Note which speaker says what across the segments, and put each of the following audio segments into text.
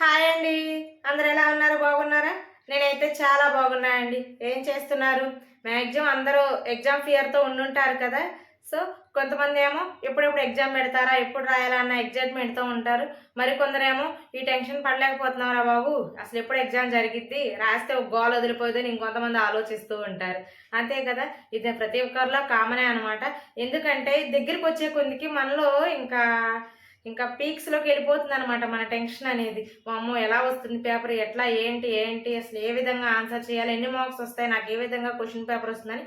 Speaker 1: Hi అండి. అందరు ఎలా ఉన్నారు? బాగున్నారా? నేనైతే చాలా బాగున్నాయండి ఏం చేస్తున్నారు? మ్యాక్సిమం అందరూ ఎగ్జామ్ ఫియర్తో ఉండుంటారు కదా. సో కొంతమంది ఏమో ఎప్పుడెప్పుడు ఎగ్జామ్ పెడతారా ఎప్పుడు రాయాలా అన్న ఎగ్జైట్మెంట్తో ఉంటారు. మరి కొందరేమో ఈ టెన్షన్ పడలేకపోతున్నారా బాబు? అసలు ఎప్పుడు ఎగ్జామ్ జరిగిద్ది? రాస్తే ఒక గోల్ వదిలిపోతుందని ఇంకొంతమంది ఆలోచిస్తూ ఉంటారు. అంతే కదా? ఇది ప్రతి ఒక్కరిలో కామనే అనమాట ఎందుకంటే దగ్గరికి వచ్చే కొద్దికి మనలో ఇంకా ఇంకా పీక్స్లోకి వెళ్ళిపోతుంది అనమాట మన టెన్షన్ అనేది. అమ్మో ఎలా వస్తుంది పేపర్ ఎట్లా? ఏంటి? ఏంటి? అసలు ఏ విధంగా ఆన్సర్ చేయాలి? ఎన్ని మార్క్స్ వస్తాయి? నాకు ఏ విధంగా క్వశ్చన్ పేపర్ వస్తుందని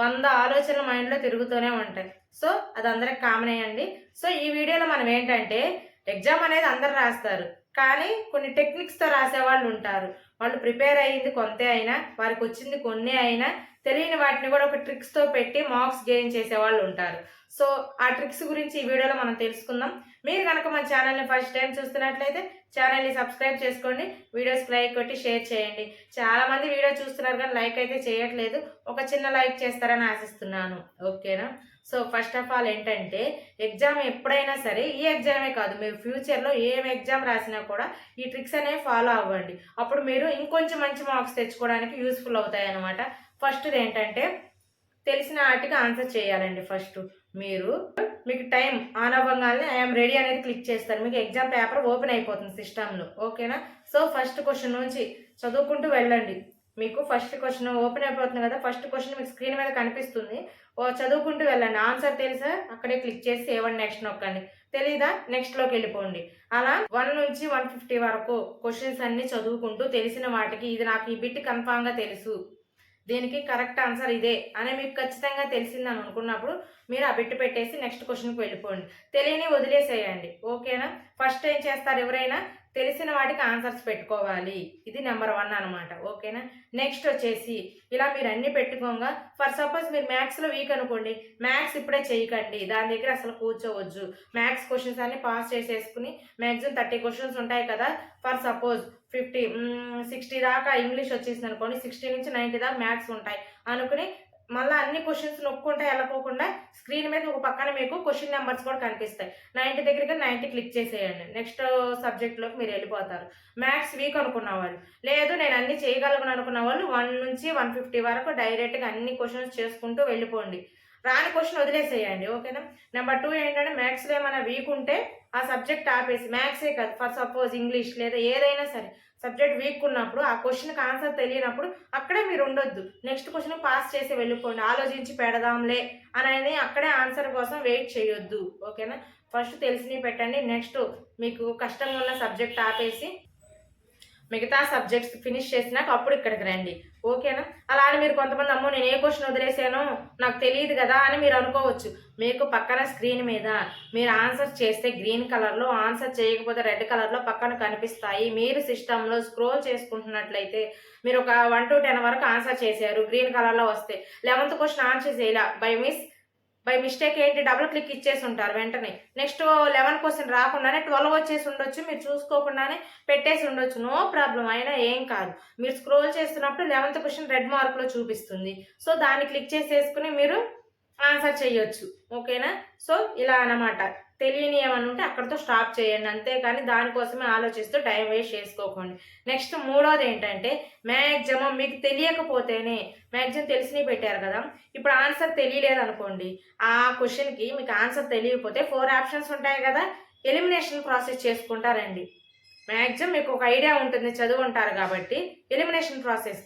Speaker 1: వంద ఆలోచనలు మైండ్లో తిరుగుతూనే ఉంటాయి. సో అది అందరికి కామన్ అయ్యండి సో ఈ వీడియోలో మనం ఏంటంటే ఎగ్జామ్ అనేది అందరు రాస్తారు. కానీ కొన్ని టెక్నిక్స్తో రాసే వాళ్ళు ఉంటారు. వాళ్ళు ప్రిపేర్ అయ్యింది కొంతే అయినా వారికి వచ్చింది కొన్ని అయినా తెలియని వాటిని కూడా ఒక ట్రిక్స్తో పెట్టి మార్క్స్ గెయిన్ చేసే వాళ్ళు ఉంటారు. సో ఆ ట్రిక్స్ గురించి ఈ వీడియోలో మనం తెలుసుకుందాం. మీరు కనుక మా ఛానల్ని ఫస్ట్ టైం చూస్తున్నట్లయితే ఛానల్ని సబ్స్క్రైబ్ చేసుకోండి వీడియోస్కి లైక్ కొట్టి షేర్ చేయండి. చాలామంది వీడియో చూస్తున్నారు కానీ లైక్ అయితే చేయట్లేదు. ఒక చిన్న లైక్ చేస్తారని ఆశిస్తున్నాను. ఓకేనా సో ఫస్ట్ ఆఫ్ ఆల్ ఏంటంటే ఎగ్జామ్ ఎప్పుడైనా సరే ఈ ఎగ్జామే కాదు మీరు ఫ్యూచర్లో ఏం ఎగ్జామ్ రాసినా కూడా ఈ ట్రిక్స్ అనేవి ఫాలో అవ్వండి. అప్పుడు మీరు ఇంకొంచెం మంచి మార్క్స్ తెచ్చుకోవడానికి యూస్ఫుల్ అవుతాయి అనమాట ఫస్ట్ది ఏంటంటే తెలిసిన వాటికి ఆన్సర్ చేయాలండి ఫస్ట్ మీరు మీకు టైం ఆన్ అవ్వగానే ఐఎమ్ రెడీ అనేది క్లిక్ చేస్తారు మీకు ఎగ్జామ్ పేపర్ ఓపెన్ అయిపోతుంది సిస్టంలో. ఓకేనా? సో ఫస్ట్ క్వశ్చన్ నుంచి చదువుకుంటూ వెళ్ళండి. మీకు ఫస్ట్ క్వశ్చన్ ఓపెన్ అయిపోతుంది కదా ఫస్ట్ క్వశ్చన్ మీకు స్క్రీన్ మీద కనిపిస్తుంది. ఓ చదువుకుంటూ వెళ్ళండి. ఆన్సర్ తెలుసా? అక్కడే క్లిక్ చేసి ఏవన్ నెక్స్ట్ నొక్కండి. తెలీదా? నెక్స్ట్లోకి వెళ్ళిపోండి. అలా వన్ నుంచి వన్ ఫిఫ్టీ వరకు క్వశ్చన్స్ అన్ని చదువుకుంటూ తెలిసిన వాటికి ఇది నాకు ఈ బిట్ కన్ఫామ్గా తెలుసు. దీనికి కరెక్ట్ ఆన్సర్ ఇదే అని మీకు ఖచ్చితంగా తెలిసిందని అనుకున్నప్పుడు మీరు ఆ బిట్టు పెట్టేసి నెక్స్ట్ క్వశ్చన్కి వెళ్ళిపోండి. తెలియని వదిలేసేయండి. ఓకేనా? ఫస్ట్ ఏం చేస్తారు ఎవరైనా? తెలిసిన వాటికి ఆన్సర్స్ పెట్టుకోవాలి. ఇది నెంబర్ వన్ అనమాట ఓకేనా? నెక్స్ట్ వచ్చేసి ఇలా మీరు అన్ని పెట్టుకోగా. ఫర్ సపోజ్ మీరు మ్యాథ్స్లో వీక్ అనుకోండి మ్యాథ్స్ ఇప్పుడే చేయకండి దాని దగ్గర అసలు కూర్చోవచ్చు మ్యాథ్స్ క్వశ్చన్స్ అన్ని పాస్ చేసేసుకుని మ్యాక్సిమం థర్టీ క్వశ్చన్స్ ఉంటాయి కదా? ఫర్ సపోజ్ ఫిఫ్టీ సిక్స్టీ దాకా ఇంగ్లీష్ వచ్చేసింది అనుకోండి సిక్స్టీ నుంచి నైంటీ దాకా మ్యాథ్స్ ఉంటాయి అనుకుని మళ్ళీ అన్ని క్వశ్చన్స్ నొక్కుంటే వెళ్ళకోకుండా స్క్రీన్ మీద ఒక పక్కన మీకు క్వశ్చన్ నెంబర్స్ కూడా కనిపిస్తాయి. నైంటీ దగ్గరికి నైంటీ క్లిక్ చేసేయండి. నెక్స్ట్ సబ్జెక్ట్లోకి uh, మీరు వెళ్ళిపోతారు. మ్యాథ్స్ వీక్ అనుకున్న వాళ్ళు లేదు నేను అన్ని చేయగలను అనుకున్న వాళ్ళు వన్ నుంచి వన్ ఫిఫ్టీ వరకు డైరెక్ట్గా అన్ని క్వశ్చన్స్ చేసుకుంటూ వెళ్ళిపోండి. రాని క్వశ్చన్ వదిలేసేయండి ఓకేనా నెంబర్ టూ ఏంటంటే మ్యాథ్స్లో ఏమైనా వీక్ ఉంటే ఆ సబ్జెక్ట్ ఆపేసి మ్యాథ్సే కాదు. ఫర్ సపోజ్ ఇంగ్లీష్ లేదా ఏదైనా సరే సబ్జెక్ట్ వీక్ ఉన్నప్పుడు ఆ క్వశ్చన్కి ఆన్సర్ తెలియనప్పుడు అక్కడే మీరు ఉండొద్దు. నెక్స్ట్ క్వశ్చన్ పాస్ చేసి వెళ్ళిపోండి. ఆలోచించి పెడదాంలే అనేది అక్కడే ఆన్సర్ కోసం వెయిట్ చేయొద్దు. ఓకేనా? ఫస్ట్ తెలిసినవి పెట్టండి. నెక్స్ట్ మీకు కష్టంగా ఉన్న సబ్జెక్ట్ ఆపేసి మిగతా సబ్జెక్ట్స్ ఫినిష్ చేసినాక అప్పుడు ఇక్కడికి రండి. ఓకేనా అలా అని మీరు కొంతమంది అమ్మో నేను ఏ క్వశ్చన్ వదిలేసానో నాకు తెలియదు కదా అని మీరు అనుకోవచ్చు. మీకు పక్కన స్క్రీన్ మీద మీరు ఆన్సర్ చేస్తే గ్రీన్ కలర్లో ఆన్సర్ చేయకపోతే రెడ్ కలర్లో పక్కన కనిపిస్తాయి. మీరు సిస్టంలో స్క్రోల్ చేసుకుంటున్నట్లయితే మీరు ఒక వన్ టు టెన్ వరకు ఆన్సర్ చేశారు గ్రీన్ కలర్లో వస్తే. లెవెంత్ క్వశ్చన్ ఆన్సర్ చేయాల. బై మిస్ బై మిస్టేక్ ఏంటి? డబుల్ క్లిక్ ఇచ్చేసి ఉంటారు వెంటనే. నెక్స్ట్ లెవెన్ క్వశ్చన్ రాకుండానే ట్వెల్వ్ వచ్చేసి ఉండొచ్చు. మీరు చూసుకోకుండానే పెట్టేసి ఉండొచ్చు. నో ప్రాబ్లం అయినా ఏం కాదు. మీరు స్క్రోల్ చేస్తున్నప్పుడు లెవెన్త్ క్వశ్చన్ రెడ్ మార్క్లో చూపిస్తుంది. సో దాన్ని క్లిక్ చేసేసుకుని మీరు ఆన్సర్ చేయొచ్చు. ఓకేనా? సో ఇలా అన్నమాట. తెలియని ఏమన్నా ఉంటే అక్కడితో స్టాప్ చేయండి. అంతేకాని దానికోసమే ఆలోచిస్తూ టైం వేస్ట్ చేసుకోకండి. నెక్స్ట్ మూడోది ఏంటంటే మ్యాక్సిమం మీకు తెలియకపోతేనే మ్యాక్సిమం తెలిసినవి పెట్టారు కదా? ఇప్పుడు ఆన్సర్ తెలియలేదు అనుకోండి ఆ క్వశ్చన్కి మీకు ఆన్సర్ తెలియకపోతే ఫోర్ ఆప్షన్స్ ఉంటాయి కదా? ఎలిమినేషన్ ప్రాసెస్ చేసుకుంటారండి మ్యాక్సిమం మీకు ఒక ఐడియా ఉంటుంది చదువు ఉంటారు కాబట్టి ఎలిమినేషన్ ప్రాసెస్.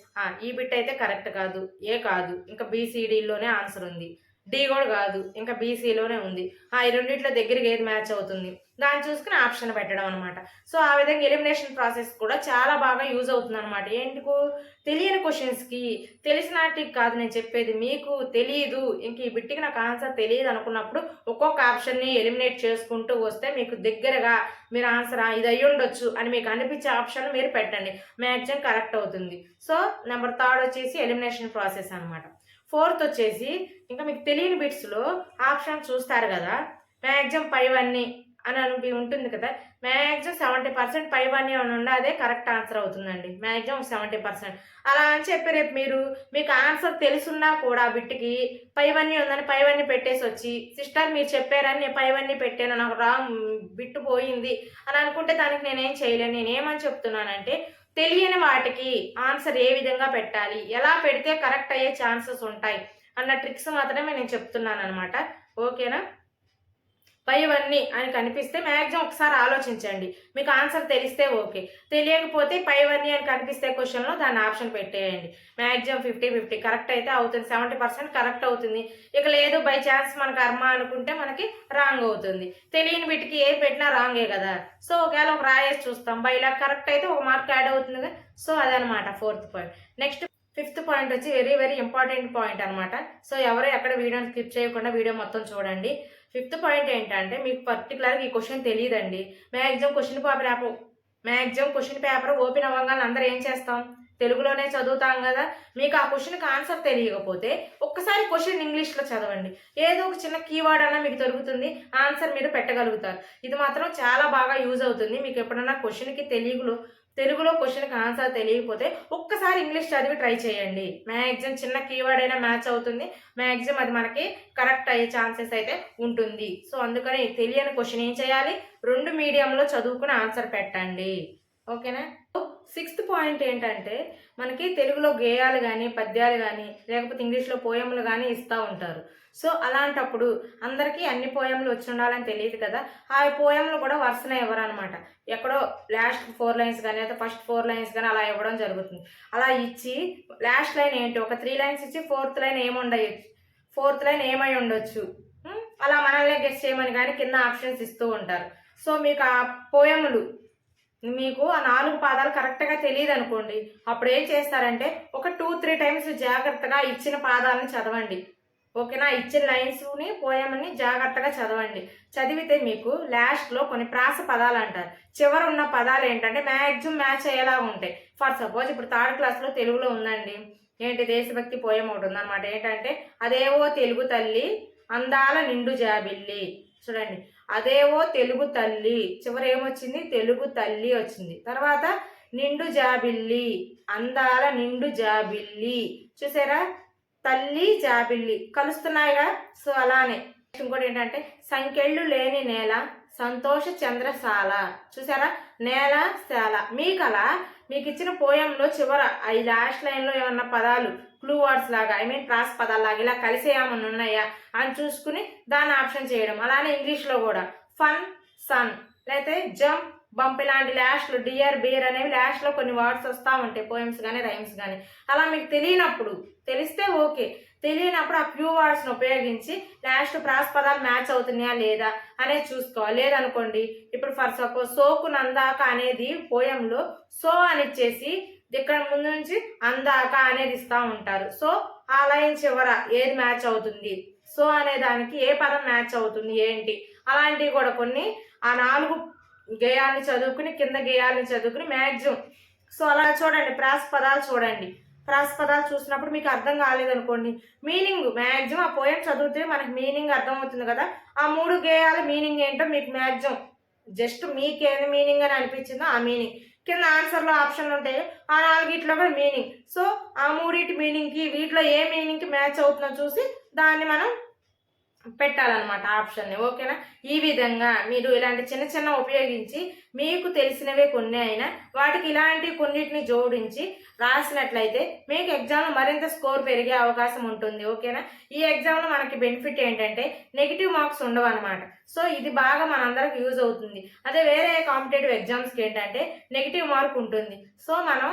Speaker 1: ఈ బిట్ అయితే కరెక్ట్ కాదు ఏ కాదు. ఇంకా బీసీడీలోనే ఆన్సర్ ఉంది. డి కూడా కాదు ఇంకా బీసీలోనే ఉంది. ఆ ఈ రెండిట్లో దగ్గరికి ఏది మ్యాచ్ అవుతుంది? దాన్ని చూసుకుని ఆప్షన్ పెట్టడం అనమాట సో ఆ విధంగా ఎలిమినేషన్ ప్రాసెస్ కూడా చాలా బాగా యూజ్ అవుతుంది అనమాట ఏంటికు తెలియని క్వశ్చన్స్కి తెలిసినటికి కాదు నేను చెప్పేది. మీకు తెలియదు ఇంక ఈ బిట్టికి నాకు ఆన్సర్ తెలియదు అనుకున్నప్పుడు ఒక్కొక్క ఆప్షన్ని ఎలిమినేట్ చేసుకుంటూ వస్తే మీకు దగ్గరగా మీరు ఆన్సర్ ఇది అయ్యి ఉండొచ్చు అని మీకు అనిపించే ఆప్షన్ మీరు పెట్టండి. మ్యాక్సిమం కరెక్ట్ అవుతుంది. సో నెంబర్ థర్డ్ వచ్చేసి ఎలిమినేషన్ ప్రాసెస్ అనమాట ఫోర్త్ వచ్చేసి ఇంకా మీకు తెలియని బిట్స్లో ఆప్షన్ చూస్తారు కదా. మ్యాక్సిమం పైవన్నీ అని అని ఉంటుంది కదా. మ్యాక్సిమం సెవెంటీ పర్సెంట్ పైవన్నీ అని ఉండి అదే కరెక్ట్ ఆన్సర్ అవుతుందండి. Maximum seventy percent. అలా అని చెప్పి రేపు మీరు మీకు ఆన్సర్ తెలుసున్నా కూడా బిట్టికి పైవన్నీ ఉందని పైవన్నీ పెట్టేసి వచ్చి సిస్టర్ మీరు చెప్పారని నేను పైవన్నీ పెట్టాను నాకు రాంగ్ బిట్టు పోయింది అని అనుకుంటే దానికి నేనేం చేయలేను. నేనేమని చెప్తున్నానంటే తెలియని వాటికి ఆన్సర్ ఏ విధంగా పెట్టాలి? ఎలా పెడితే కరెక్ట్ అయ్యే ఛాన్సెస్ ఉంటాయి? అన్న ట్రిక్స్ మాత్రమే నేను చెప్తున్నాను అనమాట ఓకేనా పైవన్నీ అని కనిపిస్తే మ్యాక్సిమం ఒకసారి ఆలోచించండి. మీకు ఆన్సర్ తెలిస్తే ఓకే తెలియకపోతే పైవన్నీ అని కనిపిస్తే క్వశ్చన్లో దాన్ని ఆప్షన్ పెట్టేయండి. మ్యాక్సిమం ఫిఫ్టీ ఫిఫ్టీ కరెక్ట్ అయితే అవుతుంది. సెవెంటీ పర్సెంట్ కరెక్ట్ అవుతుంది. ఇక లేదు బై ఛాన్స్ మన కర్మ అనుకుంటే మనకి రాంగ్ అవుతుంది. తెలియని వీటికి ఏ పెట్టినా రాంగే కదా. సో ఒకవేళ ఒక రాయేసి చూస్తాం. బై ఇలా కరెక్ట్ అయితే ఒక మార్క్ యాడ్ అవుతుంది కదా. సో అదనమాట fourth point next fifth point వచ్చి వెరీ వెరీ ఇంపార్టెంట్ పాయింట్ అనమాట సో ఎవరు ఎక్కడ వీడియోని స్కిప్ చేయకుండా వీడియో మొత్తం చూడండి. ఫిఫ్త్ పాయింట్ ఏంటంటే మీకు పర్టికులర్గా ఈ క్వశ్చన్ తెలియదండి maximum question paper maximum question paper open అవ్వగానే అందరూ ఏం చేస్తాం? తెలుగులోనే చదువుతాం కదా. మీకు ఆ క్వశ్చన్కి ఆన్సర్ తెలియకపోతే ఒక్కసారి క్వశ్చన్ ఇంగ్లీష్లో చదవండి. ఏదో ఒక చిన్న కీవర్డ్ అన్నా మీకు దొరుకుతుంది ఆన్సర్ మీరు పెట్టగలుగుతారు. ఇది మాత్రం చాలా బాగా యూజ్ అవుతుంది. మీకు ఎప్పుడన్నా క్వశ్చన్కి తెలుగులో తెలుగులో క్వశ్చన్కి ఆన్సర్ తెలియకపోతే ఒక్కసారి ఇంగ్లీష్ చదివి ట్రై చేయండి. మ్యాక్సిమం చిన్న కీవర్డ్ అయినా మ్యాచ్ అవుతుంది. మ్యాక్సిమం అది మనకి కరెక్ట్ అయ్యే ఛాన్సెస్ అయితే ఉంటుంది. సో అందుకని తెలియని క్వశ్చన్ ఏం చేయాలి? రెండు మీడియంలో చదువుకుని ఆన్సర్ పెట్టండి. ఓకేనా? సిక్స్త్ పాయింట్ ఏంటంటే మనకి తెలుగులో గేయాలు కానీ పద్యాలు కానీ లేకపోతే ఇంగ్లీష్లో పోయములు కానీ ఇస్తూ ఉంటారు. సో అలాంటప్పుడు అందరికీ అన్ని పోయములు వచ్చి ఉండాలని తెలియదు కదా. ఆ పోయములు కూడా వరుసన ఇవ్వరు అనమాట ఎక్కడో లాస్ట్ ఫోర్ లైన్స్ కానీ లేదా ఫస్ట్ ఫోర్ లైన్స్ కానీ అలా ఇవ్వడం జరుగుతుంది. అలా ఇచ్చి లాస్ట్ లైన్ ఏంటి? ఒక త్రీ లైన్స్ ఇచ్చి ఫోర్త్ లైన్ ఏముండయి? ఫోర్త్ లైన్ ఏమై ఉండొచ్చు? అలా మనల్నే గెస్ట్ చేయమని కానీ కింద ఆప్షన్స్ ఇస్తూ ఉంటారు. సో మీకు ఆ పోయములు మీకు ఆ నాలుగు పాదాలు కరెక్ట్గా తెలియదు అనుకోండి అప్పుడు ఏం చేస్తారంటే ఒక టూ త్రీ టైమ్స్ జాగ్రత్తగా ఇచ్చిన పాదాలను చదవండి. ఓకేనా? ఇచ్చిన లైన్స్ని పోయమని జాగ్రత్తగా చదవండి. చదివితే మీకు లాస్ట్లో కొన్ని ప్రాస పదాలు అంటారు. చివర ఉన్న పదాలు ఏంటంటే మ్యాక్సిమం మ్యాచ్ అయ్యేలా ఉంటాయి. ఫర్ సపోజ్ ఇప్పుడు థర్డ్ క్లాస్లో తెలుగులో ఉందండి. ఏంటి దేశభక్తి పోయం ఒకటి ఉందన్నమాట. ఏంటంటే అదేవో తెలుగు తల్లి అందాల నిండు జాబిల్లి. చూడండి. అదేవో తెలుగు తల్లి. చివరి ఏమొచ్చింది? తెలుగు తల్లి వచ్చింది. తర్వాత నిండు జాబిల్లి. అందాల నిండు జాబిల్లి. చూసారా? తల్లి జాబిల్లి. కలుస్తున్నాయిగా సో అలానే. ఇంకోటి ఏంటంటే సంకెళ్ళు లేని నేల సంతోష చంద్రశాల. చూసారా? నేల శాల. మీకు అలా మీకు ఇచ్చిన పోయంలో చివర ఈ లాస్ట్ లైన్లో ఏమన్నా పదాలు క్లూ వర్డ్స్ లాగా ఐ మీన్ క్రాస్ పదాలు లాగా ఇలా కలిసి ఏమన్నా ఉన్నాయా? అని చూసుకుని దాన్ని ఆప్షన్ చేయడం. అలానే ఇంగ్లీష్లో కూడా. Fun sun. లేకపోతే జంప్ బంప్ ఇలాంటి ల్యాష్లు డియర్ బియర్ అనేవి ల్యాష్లో కొన్ని వర్డ్స్ వస్తూ ఉంటాయి పోయమ్స్ కానీ రైమ్స్ కానీ అలా మీకు తెలియనప్పుడు తెలిస్తే ఓకే. తెలియనప్పుడు ఆ క్యూ వర్డ్స్ని ఉపయోగించి లాస్ట్ ప్రాస్ పదాలు మ్యాచ్ అవుతున్నాయా లేదా అనేది చూసుకోవాలి. లేదనుకోండి ఇప్పుడు ఫర్ సపోజ్ సోకు నందాక అనేది పోయంలో సో అని ఇచ్చేసి ఇక్కడ ముందు నుంచి అందాక అనేది ఇస్తూ ఉంటారు. సో ఆ లైన్ చివర ఏది మ్యాచ్ అవుతుంది? సో అనే దానికి ఏ పదం మ్యాచ్ అవుతుంది? ఏంటి? అలాంటివి కూడా కొన్ని ఆ నాలుగు గేయాల్ని చదువుకుని కింద గేయాన్ని చదువుకుని మ్యాక్సిమం సో అలా చూడండి ప్రాస్పదాలు చూడండి. ప్రాస్పదాలు చూసినప్పుడు మీకు అర్థం కాలేదనుకోండి. మీనింగ్ మ్యాక్సిమం ఆ పోయం చదివితే మనకి మీనింగ్ అర్థమవుతుంది కదా. ఆ మూడు గేయాల మీనింగ్ ఏంటో మీకు మ్యాక్సిమం జస్ట్ మీకు ఏది మీనింగ్ అని అనిపించిందో ఆ మీనింగ్. కింద ఆన్సర్లో ఆప్షన్లు ఉంటాయి ఆ నాలుగిట్లో కూడా మీనింగ్. సో ఆ మూడింటి మీనింగ్కి వీటిలో ఏ మీనింగ్కి మ్యాచ్ అవుతుందో చూసి దాన్ని మనం పెట్టాలన్నమాట ఆప్షన్ని. ఓకేనా? ఈ విధంగా మీరు ఇలాంటి చిన్న చిన్న ఉపయోగించి మీకు తెలిసినవే కొన్ని అయినా వాటికి ఇలాంటి కొన్నిటిని జోడించి రాసినట్లయితే మీకు ఎగ్జామ్లో మరింత స్కోర్ పెరిగే అవకాశం ఉంటుంది. ఓకేనా? ఈ ఎగ్జామ్లో మనకి బెనిఫిట్ ఏంటంటే నెగిటివ్ మార్క్స్ ఉండవు అనమాట సో ఇది బాగా మనందరికి యూజ్ అవుతుంది. అదే వేరే కాంపిటేటివ్ ఎగ్జామ్స్కి ఏంటంటే నెగిటివ్ మార్క్ ఉంటుంది. సో మనం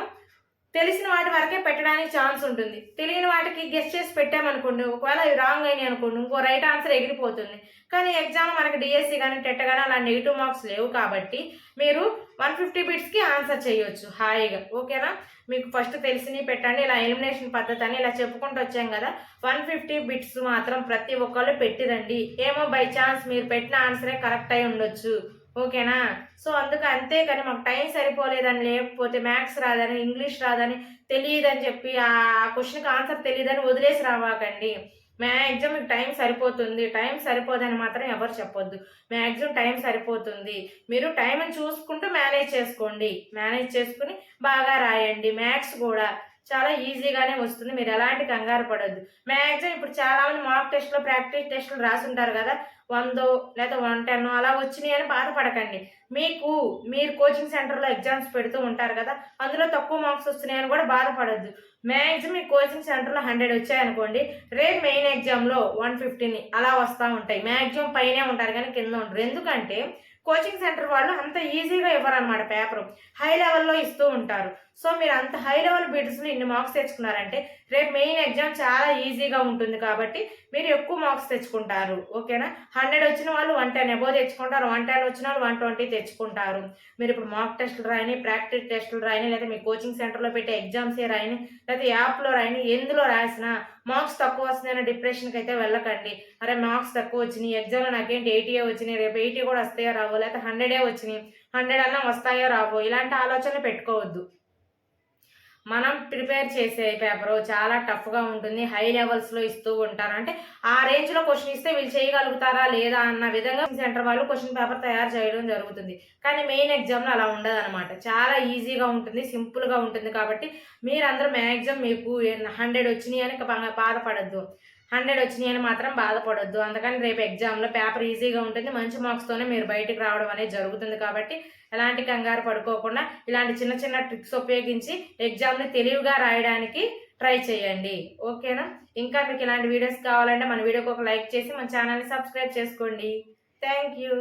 Speaker 1: తెలిసిన వాటి వరకే పెట్టడానికి ఛాన్స్ ఉంటుంది. తెలియని వాటికి గెస్ట్ చేసి పెట్టామనుకోండి ఒకవేళ అవి రాంగ్ అయినాయి అనుకోండి ఇంకో రైట్ ఆన్సర్ ఎగిరిపోతుంది. కానీ ఎగ్జామ్ మనకి డిఎస్సి కానీ టెట్ కానీ అలా నెగిటివ్ మార్క్స్ లేవు కాబట్టి మీరు వన్ ఫిఫ్టీ బిట్స్కి ఆన్సర్ చేయొచ్చు హాయిగా. ఓకేనా మీకు ఫస్ట్ తెలిసినవి పెట్టండి ఇలా ఎలిమినేషన్ పద్ధతి అని ఇలా చెప్పుకుంటూ వచ్చాం కదా వన్ ఫిఫ్టీ బిట్స్ మాత్రం ప్రతి ఒక్కళ్ళు పెట్టిరండి. ఏమో బై ఛాన్స్ మీరు పెట్టిన ఆన్సరే కరెక్ట్ అయి ఉండొచ్చు. ఓకేనా? సో అందుకు అంతే కానీ మాకు టైం సరిపోలేదని లేకపోతే మ్యాథ్స్ రాదని ఇంగ్లీష్ రాదని తెలియదని చెప్పి ఆ క్వశ్చన్కి ఆన్సర్ తెలియదని వదిలేసి రావాకండి మ్యాక్సిమం మీకు టైం సరిపోతుంది. టైం సరిపోదని మాత్రం ఎవరు చెప్పొద్దు. మ్యాక్సిమం టైం సరిపోతుంది. మీరు టైంని చూసుకుంటూ మేనేజ్ చేసుకోండి. మేనేజ్ చేసుకుని బాగా రాయండి. మ్యాథ్స్ కూడా చాలా ఈజీగానే వస్తుంది. మీరు ఎలాంటి కంగారు పడొద్దు. మ్యాక్సిమం ఇప్పుడు చాలా మంది మాక్ టెస్ట్లో ప్రాక్టీస్ టెస్టులు రాసి ఉంటారు కదా. వందో లేదా వన్ టెన్ అలా వచ్చినాయి అని బాధపడకండి. మీకు మీరు కోచింగ్ సెంటర్లో ఎగ్జామ్స్ పెడుతూ ఉంటారు కదా అందులో తక్కువ మార్క్స్ వస్తున్నాయని కూడా బాధపడద్దు. మ్యాక్సిమం మీ కోచింగ్ సెంటర్లో హండ్రెడ్ వచ్చాయనుకోండి రేపు మెయిన్ ఎగ్జామ్లో వన్ ఫిఫ్టీని అలా వస్తూ ఉంటాయి. మ్యాక్సిమం పైనే ఉంటారు కానీ కింద ఉంటారు ఎందుకంటే కోచింగ్ సెంటర్ వాళ్ళు అంత ఈజీగా ఇవ్వరు అనమాట పేపర్ హై లెవెల్లో ఇస్తూ ఉంటారు. సో మీరు అంత హై లెవెల్ బిడ్స్లో ఇన్ని మార్క్స్ తెచ్చుకున్నారంటే రేపు మెయిన్ ఎగ్జామ్ చాలా ఈజీగా ఉంటుంది కాబట్టి మీరు ఎక్కువ మార్క్స్ తెచ్చుకుంటారు. ఓకేనా? హండ్రెడ్ వచ్చిన వాళ్ళు వన్ టెన్ ఎబో తెచ్చుకుంటారు. వన్ టెన్ వచ్చిన వాళ్ళు వన్ ట్వంటీ తెచ్చుకుంటారు. మీరు ఇప్పుడు మాక్ టెస్టులు రాయని ప్రాక్టీస్ టెస్టులు రాయని లేదా మీ కోచింగ్ సెంటర్లో పెట్టే ఎగ్జామ్సే రాయని లేదా యాప్లో రాయని ఎందులో రాసినా మార్క్స్ తక్కువ వస్తుందన్న డిప్రెషన్కి అయితే వెళ్ళకండి. అరే మార్క్స్ తక్కువ వచ్చినాయి. ఎగ్జామ్లో నాకేంటి ఎయిటీఏ వచ్చినాయి? రేపు ఎయిటీ కూడా వస్తాయో రావో? లేకపోతే హండ్రెడే వచ్చినాయి? హండ్రెడ్ అన్నా వస్తాయో రావో? ఇలాంటి ఆలోచనలు పెట్టుకోవద్దు. మనం ప్రిపేర్ చేసే పేపరు చాలా టఫ్గా ఉంటుంది హై లెవెల్స్లో ఇస్తూ ఉంటారు. అంటే ఆ రేంజ్లో క్వశ్చన్ ఇస్తే వీళ్ళు చేయగలుగుతారా లేదా అన్న విధంగా సెంటర్ వాళ్ళు క్వశ్చన్ పేపర్ తయారు చేయడం జరుగుతుంది. కానీ మెయిన్ ఎగ్జామ్లో అలా ఉండదు అనమాట చాలా ఈజీగా ఉంటుంది సింపుల్గా ఉంటుంది కాబట్టి మీరందరూ మ్యాక్సిమం మీకు హండ్రెడ్ వచ్చినాయి అని బాధపడద్దు. హండ్రెడ్ వచ్చినాయి అని మాత్రం బాధపడొద్దు. అందుకని రేపు ఎగ్జామ్లో పేపర్ ఈజీగా ఉంటుంది. మంచి మార్క్స్తోనే మీరు బయటికి రావడం అనేది జరుగుతుంది కాబట్టి ఎలాంటి కంగారు పడుకోకుండా ఇలాంటి చిన్న చిన్న ట్రిక్స్ ఉపయోగించి ఎగ్జామ్ని తెలివిగా రాయడానికి ట్రై చేయండి. ఓకేనా ఇంకా మీకు ఇలాంటి వీడియోస్ కావాలంటే మన వీడియోకి ఒక లైక్ చేసి మన ఛానల్ని సబ్స్క్రైబ్ చేసుకోండి. Thank you